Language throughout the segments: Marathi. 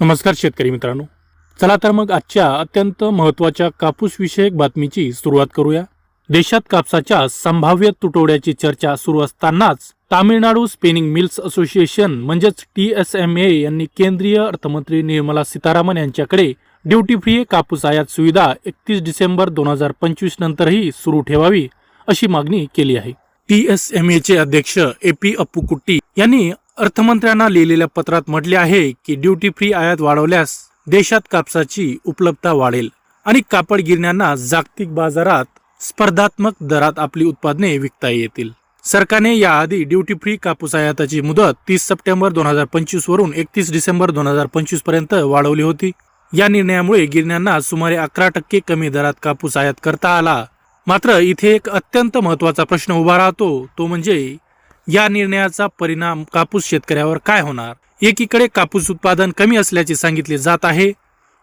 नमस्कार शेतकरी मित्रांनो. चला तर मग आजच्या अत्यंत महत्त्वाच्या कापूस विषयक बातमीची सुरुवात करूया. देशात कापसाच्या संभाव्य तुटवड्याची चर्चा सुरू असतानाच तामिळनाडू स्पिनिंग मिल्स असोसिएशन म्हणजेच टी एस एम ए यांनी केंद्रीय अर्थमंत्री निर्मला सीतारामन यांच्याकडे ड्युटी फ्री कापूस आयात सुविधा एकतीस डिसेंबर दोन हजार पंचवीस नंतरही सुरू ठेवावी अशी मागणी केली आहे. टी एस एम एचे अध्यक्ष ए पी अप्पुकुट्टी यांनी अर्थमंत्र्यांना लिहिलेल्या पत्रात म्हटले आहे की ड्युटी फ्री आयात वाढवल्यास देशात कापसाची उपलब्धता वाढेल आणि कापड गिरण्यांना जागतिक बाजारात स्पर्धात्मक दरात आपली उत्पादने विकता येतील. सरकारने याआधी ड्युटी फ्री कापूस आयाताची मुदत तीस सप्टेंबर दोन हजार पंचवीस वरून एकतीस डिसेंबर दोन हजार पंचवीसपर्यंत वाढवली होती. या निर्णयामुळे गिरण्यांना सुमारे अकरा टक्के कमी दरात कापूस आयात करता आला. मात्र इथे एक अत्यंत महत्त्वाचा प्रश्न उभा राहतो तो म्हणजे या निर्णयाचा परिणाम कापूस शेतकऱ्यावर काय होणार? एकीकडे कापूस उत्पादन कमी असल्याचे सांगितले जात आहे.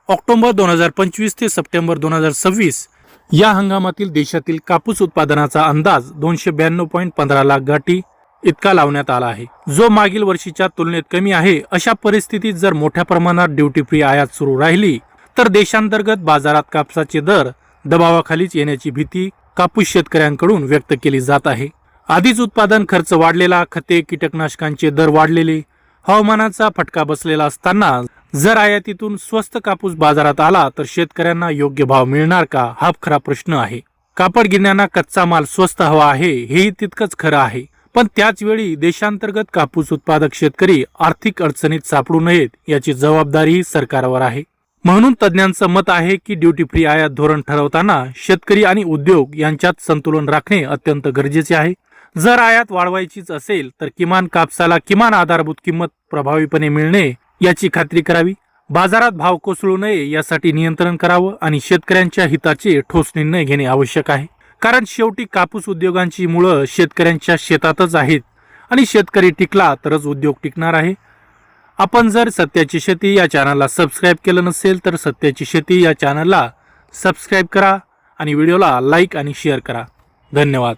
ऑक्टोबर दोन हजार पंचवीस ते सप्टेंबर दोन हजार सव्वीस या हंगामातील देशातील कापूस उत्पादनाचा अंदाज दोनशे ब्याण्णव पॉईंट पंधरा लाख गाठी इतका लावण्यात आला आहे. जो मागील वर्षीच्या तुलनेत कमी आहे अशा परिस्थितीत जर मोठ्या प्रमाणात ड्युटी फ्री आयात सुरू राहिली तर देशांतर्गत बाजारात कापसाचे दर दबावाखालीच येण्याची भीती कापूस शेतकऱ्यांकडून व्यक्त केली जात आहे. आधीच उत्पादन खर्च वाढलेला खते कीटकनाशकांचे दर वाढलेले हवामानाचा फटका बसलेला असताना जर आयातीतून स्वस्त कापूस बाजारात आला तर शेतकऱ्यांना योग्य भाव मिळणार का? हा खरा प्रश्न आहे. कापड गिरण्यांना कच्चा माल स्वस्त हवा आहे हेही तितकंच खरं आहे. पण त्याच वेळी देशांतर्गत कापूस उत्पादक शेतकरी आर्थिक अडचणीत सापडू नयेत याची जबाबदारीही सरकारवर आहे. म्हणून तज्ज्ञांचं मत आहे की ड्युटी फ्री आयात धोरण ठरवताना शेतकरी आणि उद्योग यांच्यात संतुलन राखणे अत्यंत गरजेचे आहे. जर आयात वाढवायचीच असेल तर किमान कापसाला किमान आधारभूत किंमत प्रभावीपणे मिळणे याची खात्री करावी. बाजारात भाव कोसळू नये यासाठी नियंत्रण करावं आणि शेतकऱ्यांच्या हिताचे ठोस निर्णय घेणे आवश्यक आहे. कारण शेवटी कापूस उद्योगांची मुळं शेतकऱ्यांच्या शेतातच आहेत आणि शेतकरी टिकला तरच उद्योग टिकणार आहे. आपण जर सत्याची शेती या चॅनलला सबस्क्राईब केलं नसेल तर सत्याची शेती या चॅनलला सबस्क्राईब करा आणि व्हिडिओला लाईक आणि शेअर करा. धन्यवाद.